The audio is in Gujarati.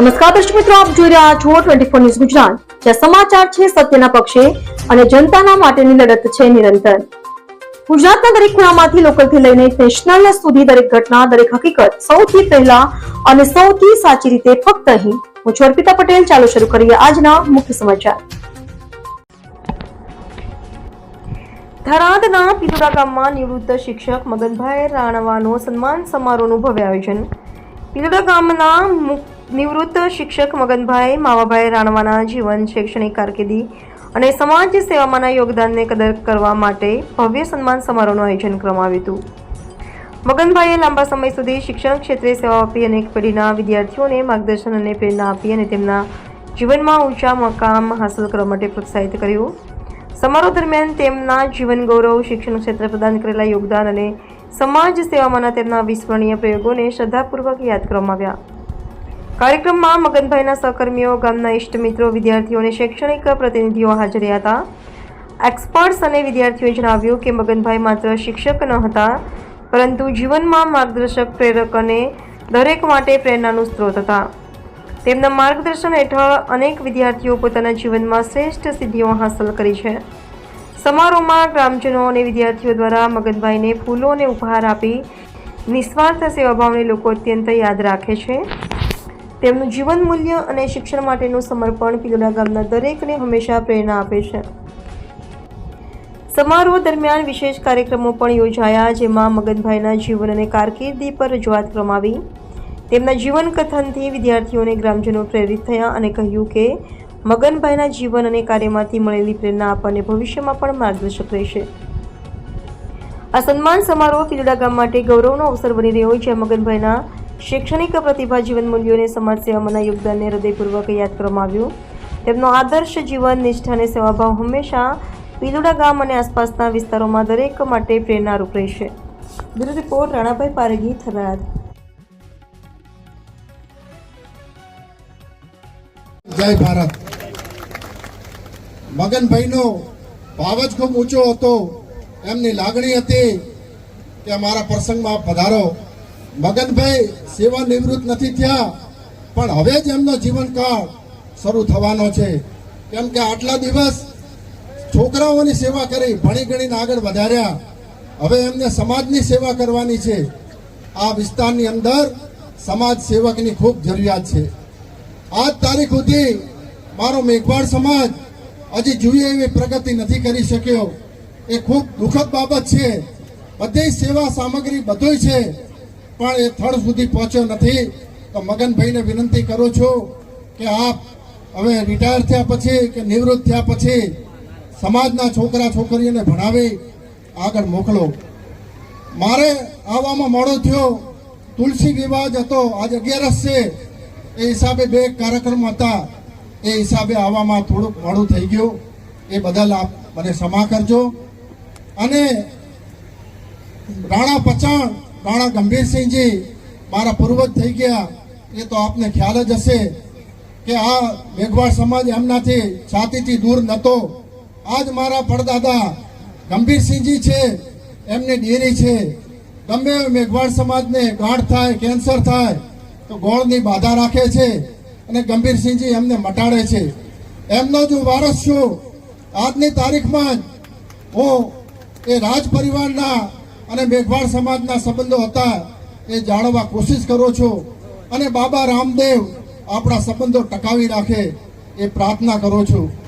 નમસ્કાર દર્શક મિત્રો, આપ જોઈ રહ્યા છો ટ્વેન્ટી ફોર ન્યૂઝ ગુજરાત. જ્યાં સમાચાર છે સત્યના પક્ષે અને જનતાના માટેની લડત છે નિરંતર. ગુજરાતના દરેક ખૂણામાંથી લોકલથી લઈને નેશનલ સુધી દરેક ઘટના, દરેક હકીકત સૌથી પહેલા અને સૌથી સાચી રીતે ફક્ત અહીં. હું છું અર્પિતા પટેલ, ચાલો શરૂ કરીએ આજના મુખ્ય સમાચાર. થરાદના પિલોડા ગામમાં નિવૃત્ત શિક્ષક મગનભાઈ રાણવાનો સન્માન સમારોહનું ભવ્ય આયોજન. પિલોડા ગામના મુ- નિવૃત્ત શિક્ષક મગનભાઈ, માવાભાઈ રાણવાના જીવન શૈક્ષણિક કારકિર્દી અને સમાજ સેવામાંના યોગદાનને કદર કરવા માટે ભવ્ય સન્માન સમારોહનું આયોજન કરવામાં આવ્યું હતું. મગનભાઈએ લાંબા સમય સુધી શિક્ષણ ક્ષેત્રે સેવા આપી અનેક પેઢીના વિદ્યાર્થીઓને માર્ગદર્શન અને પ્રેરણા આપી અને તેમના જીવનમાં ઊંચા મકામ હાંસલ કરવા માટે પ્રોત્સાહિત કર્યું. સમારોહ દરમિયાન તેમના જીવન ગૌરવ, શિક્ષણ ક્ષેત્રે પ્રદાન કરેલા યોગદાન અને સમાજ સેવામાંના તેમના અવિસ્મરણીય પ્રયોગોને શ્રદ્ધાપૂર્વક યાદ કરવામાં આવ્યા. કાર્યક્રમમાં મગનભાઈના સહકર્મીઓ, ગામના ઇષ્ટ મિત્રો, વિદ્યાર્થીઓ અને શૈક્ષણિક પ્રતિનિધિઓ હાજર હતા. એક્સપર્ટ્સ અને વિદ્યાર્થીઓએ જણાવ્યું કે મગનભાઈ માત્ર શિક્ષક ન હતા, પરંતુ જીવનમાં માર્ગદર્શક, પ્રેરક અને દરેક માટે પ્રેરણાનું સ્ત્રોત હતા. તેમના માર્ગદર્શન હેઠળ અનેક વિદ્યાર્થીઓ પોતાના જીવનમાં શ્રેષ્ઠ સિદ્ધિઓ હાંસલ કરી છે. સમારોહમાં ગ્રામજનો અને વિદ્યાર્થીઓ દ્વારા મગનભાઈને ફૂલો અને ઉપહાર આપી નિસ્વાર્થ સેવાભાવને લોકો અત્યંત યાદ રાખે છે. તેમનું જીવન મૂલ્ય અને શિક્ષણ માટેનું સમર્પણ પિલોડા ગામના દરેકને હંમેશા પ્રેરણા આપે છે. સમારોહ દરમિયાન વિશેષ કાર્યક્રમો પણ યોજાયા, જેમાં મગનભાઈના જીવન અને કારકિર્દી પર રજૂઆત કરવામાં આવી તેમના જીવન કથનથી વિદ્યાર્થીઓને ગ્રામજનો પ્રેરિત થયા અને કહ્યું કે, મગનભાઈના જીવન અને કાર્યમાંથી મળેલી પ્રેરણા આપણને ભવિષ્યમાં પણ માર્ગદર્શક રહેશે. આ સન્માન સમારોહ પિલોડા ગામ માટે ગૌરવનો અવસર બની રહ્યો છે મગનભાઈના શૈક્ષણિક પ્રતિભા જીવન મૂલ્યોને સમાજ સેવામાંના યોગદાનને હૃદયપૂર્વક યાદ કરવામાં આવ્યું. તેમનો આદર્શ જીવન, નિષ્ઠા અને સેવાભાવ હંમેશા પિલુડા ગામ અને આસપાસના વિસ્તારોમાં દરેક માટે પ્રેરણારૂપ રહેશે. Bureau report, Ranabhai Pargi, Tharad. જય ભારત. મગનભાઈનો ભાવ જ ખૂબ ઊંચો હતો. એમની લાગણી હતી કે અમારા પ્રસંગમાં પધારો. મગનભાઈ સેવા નિવૃત્ત નથી થયા, પણ હવે જ એમનો જીવનકાળ શરૂ થવાનો છે. કેમ કે આટલા દિવસ છોકરાઓની સેવા કરી, ભણી ગણીને આગળ વધાર્યા. હવે એમને સમાજની સેવા કરવાની છે. આ વિસ્તારની અંદર સમાજ સેવકની ખૂબ જરૂરિયાત છે. આજ તારીખ સુધી મારો મેઘવાળ સમાજ હજી જોઈએ એવી પ્રગતિ નથી કરી શક્યો. એ ખૂબ દુઃખદ બાબત છે. બધી સેવા સામગ્રી બધુંય છે. પણ એ થડ સુધી પહોંચ્યો નથી. તો મગનભાઈને વિનંતી કરું છું કે આપ હવે રિટાયર થયા પછી કે નિવૃત્ત થયા પછી સમાજના છોકરા છોકરીઓને ભણાવી આગળ મોકલો. મારે આવવામાં મોડો થયો. તુલસી વિવાહ હતો. આજ અગિયારસ છે. એ હિસાબે બે કાર્યક્રમ હતા. એ હિસાબે આવવામાં થોડુંક મોડું થઈ ગયું. એ બદલ આપ મને ક્ષમા કરજો. અને રાણા પચાણ રાણા ગંભીરસિંહજી મારા પૂર્વજ થઈ ગયા. એ તો આપને ખ્યાલ જ હશે કે આ મેઘવાળ સમાજ એમનાથી છાતીથી દૂર નહોતો આજ મારા પડદાદા ગંભીરસિંહજી છે, એમની ડેરી છે. ગમે મેઘવાળ સમાજને ગાંઠ થાય, કેન્સર થાય, તો ગોળની બાધા રાખે છે અને ગંભીરસિંહજી એમને મટાડે છે. એમનો જો વારસ છું. આજની તારીખમાં જ હું એ રાજ પરિવારના અને મેઘવાળ સમાજના સંબંધો હતા એ જાણવા કોશિશ કરો છો. અને બાબા રામદેવ આપણા સંબંધો ટકાવી રાખે એ પ્રાર્થના કરું છું.